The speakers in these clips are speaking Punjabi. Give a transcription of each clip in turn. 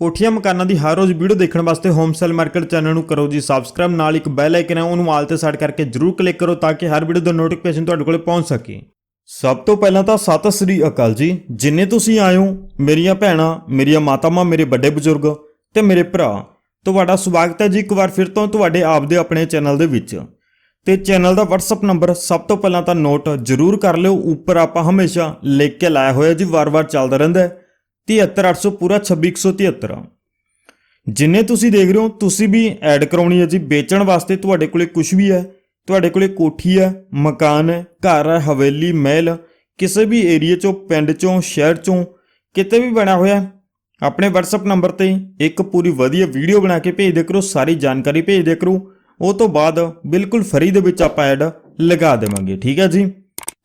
ਕੋਠੀਆਂ ਮਕਾਨਾਂ ਦੀ ਹਰ ਰੋਜ਼ ਵੀਡੀਓ ਦੇਖਣ ਵਾਸਤੇ ਹੋਮ ਸੈਲ ਮਾਰਕੀਟ ਚੈਨਲ ਨੂੰ ਕਰੋ ਜੀ ਸਬਸਕ੍ਰਾਈਬ ਨਾਲ ਇੱਕ ਬੈਲ ਆਈਕਨ ਹੈ, ਉਹਨੂੰ ਆਲ ਤੇ ਸੈੱਟ ਕਰਕੇ ਜਰੂਰ ਕਲਿੱਕ ਕਰੋ ਤਾਂ ਕਿ ਹਰ ਵੀਡੀਓ ਦਾ ਨੋਟੀਫਿਕੇਸ਼ਨ ਤੁਹਾਡੇ ਕੋਲ ਪਹੁੰਚ ਸਕੇ। ਸਭ ਤੋਂ ਪਹਿਲਾਂ ਤਾਂ ਸਤਿ ਸ੍ਰੀ ਅਕਾਲ ਜੀ। ਜਿੰਨੇ ਤੁਸੀਂ ਆਏ ਹੋ, ਮੇਰੀਆਂ ਭੈਣਾਂ, ਮੇਰੀਆਂ ਮਾਤਾਵਾਂ, ਮੇਰੇ ਵੱਡੇ ਬਜ਼ੁਰਗ ਤੇ ਮੇਰੇ ਭਰਾ, ਤੁਹਾਡਾ ਸਵਾਗਤ ਹੈ ਜੀ ਇੱਕ ਵਾਰ ਫਿਰ ਤੋਂ ਤੁਹਾਡੇ ਆਪ ਦੇ ਆਪਣੇ ਚੈਨਲ ਦੇ ਵਿੱਚ। ਤੇ ਚੈਨਲ ਦਾ WhatsApp ਨੰਬਰ ਸਭ ਤੋਂ ਪਹਿਲਾਂ ਤਾਂ ਨੋਟ ਜ਼ਰੂਰ ਕਰ ਲਿਓ, ਉੱਪਰ ਆਪਾਂ ਹਮੇਸ਼ਾ ਲਿਖ ਕੇ ਲਾਇਆ ਹੋਇਆ ਜੀ, ਵਾਰ-ਵਾਰ ਚੱਲਦਾ ਰਹਿੰਦਾ ਹੈ। 73800 ਪੂਰਾ 26173 ਜਿੰਨੇ ਤੁਸੀਂ ਦੇਖ ਰਹੇ ਹੋ, ਤੁਸੀਂ ਵੀ ਐਡ ਕਰਾਉਣੀ ਹੈ ਜੀ। ਵੇਚਣ ਵਾਸਤੇ ਤੁਹਾਡੇ ਕੋਲੇ ਕੁਝ ਵੀ ਹੈ, ਤੁਹਾਡੇ ਕੋਲੇ ਕੋਠੀ ਹੈ, ਮਕਾਨ ਹੈ, ਘਰ ਹੈ, ਹਵੇਲੀ, ਮਹਿਲ, ਕਿਸੇ ਵੀ ਏਰੀਆ ਚੋਂ, ਪਿੰਡ ਚੋਂ, ਸ਼ਹਿਰ ਚੋਂ, ਕਿਤੇ ਵੀ ਬਣਿਆ ਹੋਇਆ ਆਪਣੇ WhatsApp ਨੰਬਰ ਤੇ ਇੱਕ ਪੂਰੀ ਵਧੀਆ ਵੀਡੀਓ ਬਣਾ ਕੇ ਭੇਜ ਦੇ ਕਰੋ, ਸਾਰੀ ਜਾਣਕਾਰੀ ਭੇਜ ਦੇ ਕਰੋ। ਉਹ ਤੋਂ ਬਾਅਦ ਬਿਲਕੁਲ ਫਰੀ ਦੇ ਵਿੱਚ ਆਪਾਂ ਐਡ ਲਗਾ ਦੇਵਾਂਗੇ, ਠੀਕ ਹੈ ਜੀ?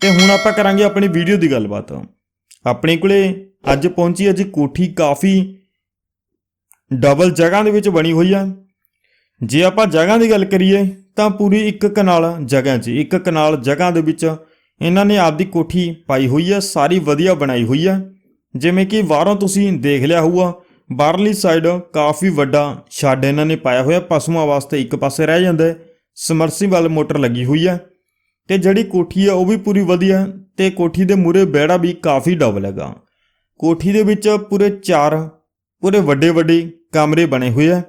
ਤੇ ਹੁਣ ਆਪਾਂ ਕਰਾਂਗੇ ਆਪਣੀ ਵੀਡੀਓ ਦੀ ਗੱਲਬਾਤ। ਆਪਣੇ ਕੋਲੇ ਅੱਜ ਪਹੁੰਚੀ ਅੱਜ ਕੋਠੀ ਕਾਫੀ ਡਬਲ ਜਗ੍ਹਾ ਦੇ ਵਿੱਚ ਬਣੀ ਹੋਈ ਆ। ਜੇ ਆਪਾਂ ਜਗ੍ਹਾ ਦੀ ਗੱਲ ਕਰੀਏ ਤਾਂ ਪੂਰੀ ਇੱਕ ਕਨਾਲ ਜਗ੍ਹਾ 'ਚ ਇੱਕ ਕਨਾਲ ਜਗ੍ਹਾ ਦੇ ਵਿੱਚ ਇਹਨਾਂ ਨੇ ਆਪਦੀ ਕੋਠੀ ਪਾਈ ਹੋਈ ਹੈ ਸਾਰੀ ਵਧੀਆ ਬਣਾਈ ਹੋਈ ਹੈ ਜਿਵੇਂ ਕਿ ਬਾਹਰੋਂ ਤੁਸੀਂ ਦੇਖ ਲਿਆ ਹੋਊਗਾ, ਬਾਹਰਲੀ ਸਾਈਡ ਕਾਫੀ ਵੱਡਾ ਸ਼ੈੱਡ ਇਹਨਾਂ ਨੇ ਪਾਇਆ ਹੋਇਆ, ਪਸ਼ੂਆਂ ਵਾਸਤੇ ਇੱਕ ਪਾਸੇ ਰਹਿ ਜਾਂਦਾ ਹੈ ਸਮਰਸੀਬਲ ਮੋਟਰ ਲੱਗੀ ਹੋਈ ਹੈ ਤੇ ਜਿਹੜੀ ਕੋਠੀ ਆ ਉਹ ਵੀ ਪੂਰੀ ਵਧੀਆ ਹੈ ਤੇ ਕੋਠੀ ਦੇ ਮੂਰੇ ਬਹਿੜਾ ਵੀ ਕਾਫੀ ਡਬਲ ਹੈਗਾ। ਕੋਠੀ ਦੇ ਵਿੱਚ ਪੂਰੇ 4 ਪੂਰੇ ਵੱਡੇ ਵੱਡੇ ਕਮਰੇ ਬਣੇ ਹੋਏ ਆ।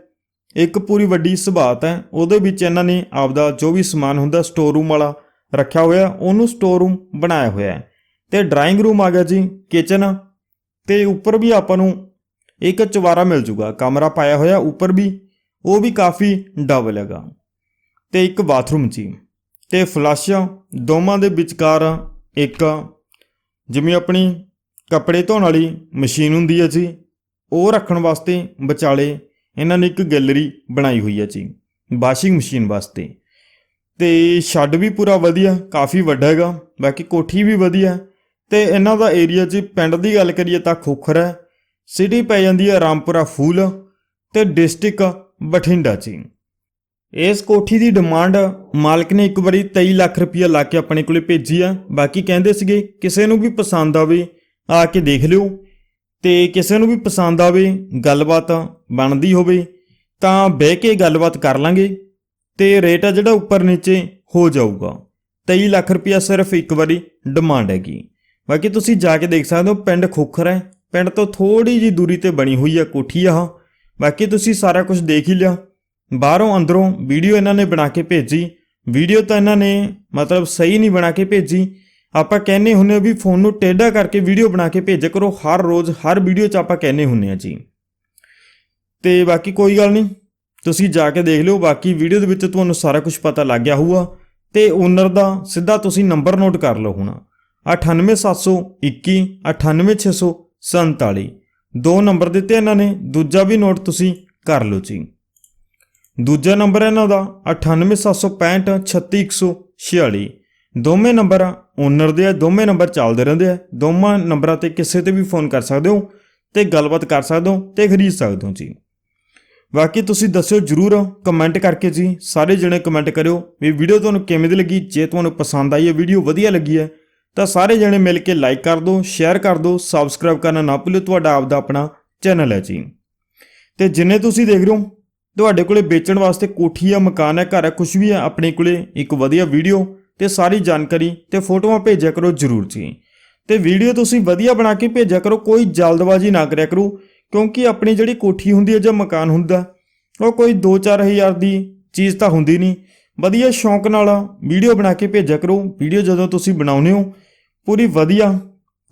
ਇੱਕ ਪੂਰੀ ਵੱਡੀ ਸਬਾਤ ਹੈ। ਉਹਦੇ ਵਿੱਚ ਇਹਨਾਂ ਨੇ ਆਪਦਾ ਜੋ ਵੀ ਸਮਾਨ ਹੁੰਦਾ ਸਟੋਰ ਰੂਮ ਵਾਲਾ ਰੱਖਿਆ ਹੋਇਆ, ਉਹਨੂੰ ਸਟੋਰ ਰੂਮ ਬਣਾਇਆ ਹੋਇਆ ਹੈ। ਤੇ ਡਰਾਇੰਗ ਰੂਮ ਆ ਗਿਆ ਜੀ ਕਿਚਨ ਤੇ ਉੱਪਰ ਵੀ ਆਪਾਂ ਨੂੰ ਇੱਕ ਚਵਾਰਾ ਮਿਲ ਜੂਗਾ। ਕਮਰਾ ਪਾਇਆ ਹੋਇਆ ਉੱਪਰ ਵੀ, ਉਹ ਵੀ ਕਾਫੀ ਡਬਲ ਹੈਗਾ। ਤੇ ਇੱਕ ਬਾਥਰੂਮ ਜੀ। ਤੇ ਫਲਸ਼ ਦੋਵਾਂ ਦੇ ਵਿਚਕਾਰ ਇੱਕ ਜਿਵੇਂ ਆਪਣੀ ਕੱਪੜੇ ਧੋਣ ਵਾਲੀ ਮਸ਼ੀਨ ਹੁੰਦੀ ਹੈ ਜੀ। ਉਹ ਰੱਖਣ ਵਾਸਤੇ ਵਿਚਾਲੇ ਇਹਨਾਂ ਨੇ ਇੱਕ ਗੈਲਰੀ ਬਣਾਈ ਹੋਈ ਹੈ ਜੀ, ਵਾਸ਼ਿੰਗ ਮਸ਼ੀਨ ਵਾਸਤੇ। ਤੇ ਸ਼ੈੱਡ ਵੀ ਪੂਰਾ ਵਧੀਆ, ਕਾਫੀ ਵੱਡਾ ਹੈਗਾ, ਬਾਕੀ ਕੋਠੀ ਵੀ ਵਧੀਆ। ਤੇ ਇਹਨਾਂ ਦਾ ਏਰੀਆ ਜੀ, ਪਿੰਡ ਦੀ ਗੱਲ ਕਰੀਏ ਤਾਂ ਖੋਖਰ ਹੈ। ਸਿਟੀ ਪੈ ਜਾਂਦੀ ਹੈ ਰਾਮਪੁਰਾ ਫੂਲ ਤੇ ਡਿਸਟ੍ਰਿਕਟ ਬਠਿੰਡਾ ਜੀ। ਇਸ ਕੋਠੀ ਦੀ ਡਿਮਾਂਡ ਮਾਲਕ ਨੇ ਇੱਕ ਵਾਰੀ 23 ਲੱਖ ਰੁਪਇਆ ਲਾ ਕੇ ਆਪਣੇ ਕੋਲੇ ਭੇਜੀ ਆ ਬਾਕੀ ਕਹਿੰਦੇ ਸੀਗੇ, ਕਿਸੇ ਨੂੰ ਵੀ ਪਸੰਦ ਆਵੇ ਆ ਕੇ ਦੇਖ ਲਿਓ। ਤੇ ਕਿਸੇ ਨੂੰ ਵੀ ਪਸੰਦ ਆਵੇ, ਗੱਲਬਾਤ ਬਣਦੀ ਹੋਵੇ, ਤਾਂ ਬਹਿ ਕੇ ਗੱਲਬਾਤ ਕਰ ਲਾਂਗੇ। ਤੇ ਰੇਟ ਆ ਜਿਹੜਾ ਉੱਪਰ ਨੀਚੇ ਹੋ ਜਾਊਗਾ। 23 ਲੱਖ ਰੁਪਇਆ ਸਿਰਫ ਇੱਕ ਵਾਰੀ ਡਿਮਾਂਡ ਹੈਗੀ। ਬਾਕੀ ਤੁਸੀਂ ਜਾ ਕੇ ਦੇਖ ਸਕਦੇ ਹੋ, ਪਿੰਡ ਖੋਖਰ ਹੈ। ਪਿੰਡ ਤੋਂ ਥੋੜੀ ਜੀ ਦੂਰੀ ਤੇ ਬਣੀ ਹੋਈ ਆ ਕੋਠੀ ਆ ਬਾਕੀ ਤੁਸੀਂ ਸਾਰਾ ਕੁਝ ਦੇਖ ਹੀ ਲਿਆ। ਬਾਹਰੋਂ ਅੰਦਰੋਂ ਵੀਡੀਓ ਇਹਨਾਂ ਨੇ ਬਣਾ ਕੇ ਭੇਜੀ। ਵੀਡੀਓ ਤਾਂ ਇਹਨਾਂ ਨੇ ਮਤਲਬ ਸਹੀ ਨਹੀਂ ਬਣਾ ਕੇ ਭੇਜੀ। ਆਪਾਂ ਕਹਿੰਨੇ ਹੁੰਨੇ ਆ ਵੀ ਫੋਨ ਨੂੰ ਟੇਢਾ ਕਰਕੇ ਵੀਡੀਓ ਬਣਾ ਕੇ ਭੇਜਿਆ ਕਰੋ, ਹਰ ਰੋਜ਼ ਹਰ ਵੀਡੀਓ 'ਚ ਆਪਾਂ ਕਹਿੰਨੇ ਹੁੰਨੇ ਆ ਜੀ। ਤੇ ਬਾਕੀ ਕੋਈ ਗੱਲ ਨਹੀਂ, ਤੁਸੀਂ ਜਾ ਕੇ ਦੇਖ ਲਿਓ, ਬਾਕੀ ਵੀਡੀਓ ਦੇ ਵਿੱਚ ਤੁਹਾਨੂੰ ਸਾਰਾ ਕੁਝ ਪਤਾ ਲੱਗ ਗਿਆ ਹੋਊਗਾ। ਤੇ ਓਨਰ ਦਾ ਸਿੱਧਾ ਤੁਸੀਂ ਨੰਬਰ ਨੋਟ ਕਰ ਲਓ ਹੁਣ। 98721 98647 ਦੋ ਨੰਬਰ ਦਿੱਤੇ ਇਹਨਾਂ ਨੇ, ਦੂਜਾ ਵੀ ਨੋਟ ਤੁਸੀਂ ਕਰ ਲਓ ਜੀ। ਦੂਜਾ ਨੰਬਰ ਇਹਨਾਂ ਦਾ 98765 36146 ਦੋਵੇਂ ਨੰਬਰ ਓਨਰ ਦੇ ਆ, ਦੋਵੇਂ ਨੰਬਰ ਚੱਲਦੇ ਰਹਿੰਦੇ ਆ। ਦੋਵਾਂ ਨੰਬਰਾਂ ਤੇ ਕਿਸੇ ਤੇ ਵੀ ਫੋਨ ਕਰ ਸਕਦੇ ਹੋ ਤੇ ਗੱਲਬਾਤ ਕਰ ਸਕਦੇ ਹੋ ਤੇ ਖਰੀਦ ਸਕਦੇ ਹੋ ਜੀ। ਬਾਕੀ ਤੁਸੀਂ ਦੱਸਿਓ ਜਰੂਰ ਕਮੈਂਟ ਕਰਕੇ ਜੀ, ਸਾਰੇ ਜਣੇ ਕਮੈਂਟ ਕਰਿਓ ਵੀ ਵੀਡੀਓ ਤੁਹਾਨੂੰ ਕਿਵੇਂ ਦੀ ਲੱਗੀ, ਜੇ ਤੁਹਾਨੂੰ ਪਸੰਦ ਆਈ ਹੈ ਵੀਡੀਓ ਵਧੀਆ ਲੱਗੀ ਹੈ, ਤਾਂ ਸਾਰੇ ਜਣੇ ਮਿਲ ਕੇ ਲਾਈਕ ਕਰ ਦਿਓ ਸ਼ੇਅਰ ਕਰ ਦਿਓ ਸਬਸਕ੍ਰਾਈਬ ਕਰਨਾ ਨਾ ਭੁੱਲਿਓ, ਤੁਹਾਡਾ ਆਪਦਾ ਆਪਣਾ ਚੈਨਲ ਹੈ ਜੀ। ਤੇ ਜਿੰਨੇ ਤੁਸੀਂ ਦੇਖ ਰਹੇ ਹੋ, ਤੁਹਾਡੇ ਕੋਲੇ ਵੇਚਣ ਵਾਸਤੇ ਕੋਠੀ ਆ, ਮਕਾਨ ਹੈ ਘਰ ਹੈ ਕੁਝ ਵੀ ਹੈ ਆਪਣੇ ਕੋਲੇ ਇੱਕ ਵਧੀਆ ਵੀਡੀਓ ਤੇ ਸਾਰੀ ਜਾਣਕਾਰੀ ਤੇ ਫੋਟੋਆਂ ਭੇਜਿਆ ਕਰੋ ਜਰੂਰ ਜੀ। ਤੇ ਵੀਡੀਓ ਤੁਸੀਂ ਵਧੀਆ ਬਣਾ ਕੇ ਭੇਜਿਆ ਕਰੋ, ਕੋਈ ਜਲਦਬਾਜ਼ੀ ਨਾ ਕਰਿਆ ਕਰੋ, ਕਿਉਂਕਿ ਆਪਣੀ ਜਿਹੜੀ ਕੋਠੀ ਹੁੰਦੀ ਹੈ ਜਾਂ ਮਕਾਨ ਹੁੰਦਾ, ਉਹ ਕੋਈ 2-4 ਹਜ਼ਾਰ ਦੀ ਚੀਜ਼ ਤਾਂ ਹੁੰਦੀ ਨਹੀਂ। ਵਧੀਆ ਸ਼ੌਂਕ ਨਾਲ ਵੀਡੀਓ ਬਣਾ ਕੇ ਭੇਜਿਆ ਕਰੋ, ਵੀਡੀਓ ਜਦੋਂ ਤੁਸੀਂ ਬਣਾਉਨੇ ਹੋ, ਪੂਰੀ ਵਧੀਆ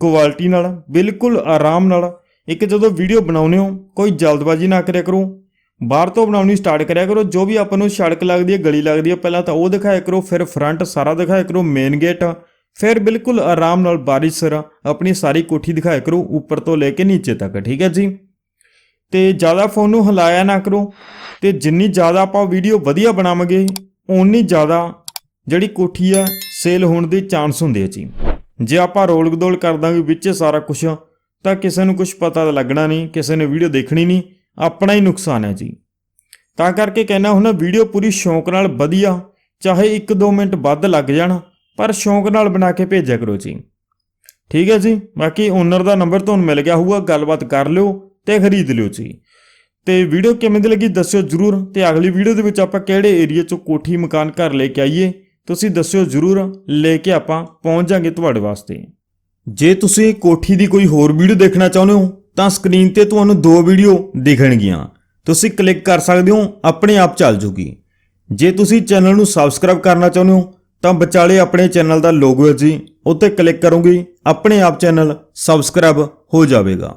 ਕੁਆਲਿਟੀ ਨਾਲ, ਬਿਲਕੁਲ ਆਰਾਮ ਨਾਲ, ਇੱਕ ਜਦੋਂ ਵੀਡੀਓ ਬਣਾਉਨੇ ਹੋ, ਕੋਈ ਜਲਦਬਾਜ਼ੀ ਨਾ ਕਰਿਆ ਕਰੋ ਬਾਹਰ ਤੋਂ ਬਣਾਉਣੀ ਸਟਾਰਟ ਕਰਿਆ ਕਰੋ, ਜੋ ਵੀ ਆਪਾਂ ਨੂੰ ਸੜਕ ਲੱਗਦੀ ਹੈ, ਗਲੀ ਲੱਗਦੀ ਹੈ, ਪਹਿਲਾਂ ਤਾਂ ਉਹ ਦਿਖਾਇਆ ਕਰੋ, ਫਿਰ ਫਰੰਟ ਸਾਰਾ ਦਿਖਾਇਆ ਕਰੋ ਮੇਨ ਗੇਟ ਫਿਰ ਬਿਲਕੁਲ ਆਰਾਮ ਨਾਲ ਬਾਰਿਸ਼ ਸਰ, ਆਪਣੀ ਸਾਰੀ ਕੋਠੀ ਦਿਖਾਇਆ ਕਰੋ, ਉੱਪਰ ਤੋਂ ਲੈ ਕੇ ਨੀਚੇ ਤੱਕ, ਠੀਕ ਹੈ ਜੀ? ਤੇ ਜ਼ਿਆਦਾ ਫੋਨ ਨੂੰ ਹਿਲਾਇਆ ਨਾ ਕਰੋ, ਤੇ ਜਿੰਨੀ ਜ਼ਿਆਦਾ ਆਪਾਂ ਵੀਡੀਓ ਵਧੀਆ ਬਣਾਵਾਂਗੇ, ਓਨੀ ਜ਼ਿਆਦਾ ਜਿਹੜੀ ਕੋਠੀ ਆ ਸੇਲ ਹੋਣ ਦੇ ਚਾਂਸ ਹੁੰਦੇ ਆ ਜੀ। ਜੇ ਆਪਾਂ ਰੋਲ ਗਦੋਲ ਕਰ ਦਾਂਗੇ ਵਿੱਚ ਸਾਰਾ ਕੁਝ ਤਾਂ ਕਿਸੇ ਨੂੰ ਕੁਝ ਪਤਾ ਤਾਂ ਲੱਗਣਾ ਨਹੀਂ, ਕਿਸੇ ਨੇ ਵੀਡੀਓ ਦੇਖਣੀ ਨਹੀਂ ਆਪਣਾ ਹੀ ਨੁਕਸਾਨ ਹੈ ਜੀ। ਤਾਂ ਕਰਕੇ ਕਹਿਣਾ ਹੁੰਦਾ, ਵੀਡੀਓ ਪੂਰੀ ਸ਼ੌਂਕ ਨਾਲ ਵਧੀਆ, ਚਾਹੇ 1-2 ਮਿੰਟ ਵੱਧ ਲੱਗ ਜਾਣ, ਪਰ ਸ਼ੌਂਕ ਨਾਲ ਬਣਾ ਕੇ ਭੇਜਿਆ ਕਰੋ ਜੀ। ਠੀਕ ਹੈ ਜੀ, ਬਾਕੀ ਓਨਰ ਦਾ ਨੰਬਰ ਤੁਹਾਨੂੰ ਮਿਲ ਗਿਆ ਹੋਊਗਾ, ਗੱਲਬਾਤ ਕਰ ਲਿਓ ਤੇ ਖਰੀਦ ਲਿਓ ਜੀ। ਤੇ ਵੀਡੀਓ ਕਿਵੇਂ ਦੀ ਲੱਗੀ ਦੱਸਿਓ ਜਰੂਰ, ਤੇ ਅਗਲੀ ਵੀਡੀਓ ਦੇ ਵਿੱਚ ਆਪਾਂ ਕਿਹੜੇ ਏਰੀਆ ਚੋਂ ਕੋਠੀ ਮਕਾਨ ਘਰ ਲੈ ਕੇ ਆਈਏ, ਤੁਸੀਂ ਦੱਸਿਓ ਜਰੂਰ, ਲੈ ਕੇ ਆਪਾਂ ਪਹੁੰਚ ਜਾਾਂਗੇ ਤੁਹਾਡੇ ਵਾਸਤੇ। ਜੇ ਤੁਸੀਂ ਕੋਠੀ ਦੀ ਕੋਈ ਹੋਰ ਵੀਡੀਓ ਦੇਖਣਾ ਚਾਹੁੰਦੇ ਹੋ ਤਾਂ ਸਕਰੀਨ ਤੇ ਤੁਹਾਨੂੰ ਦੋ ਵੀਡੀਓ ਦਿਖਣਗੀਆਂ। ਤੁਸੀਂ ਕਲਿੱਕ ਕਰ ਸਕਦੇ ਹੋ, ਆਪਣੇ ਆਪ ਚੱਲ ਜੂਗੀ। ਜੇ ਤੁਸੀਂ ਚੈਨਲ ਨੂੰ ਸਬਸਕ੍ਰਾਈਬ ਕਰਨਾ ਚਾਹੁੰਦੇ ਹੋ, ਤਾਂ ਵਿਚਾਲੇ ਆਪਣੇ ਚੈਨਲ ਦਾ ਲੋਗੋ ਹੈ ਜੀ, ਉੱਤੇ ਕਲਿੱਕ ਕਰੋਗੇ, ਆਪਣੇ ਆਪ ਚੈਨਲ ਸਬਸਕ੍ਰਾਈਬ ਹੋ ਜਾਵੇਗਾ।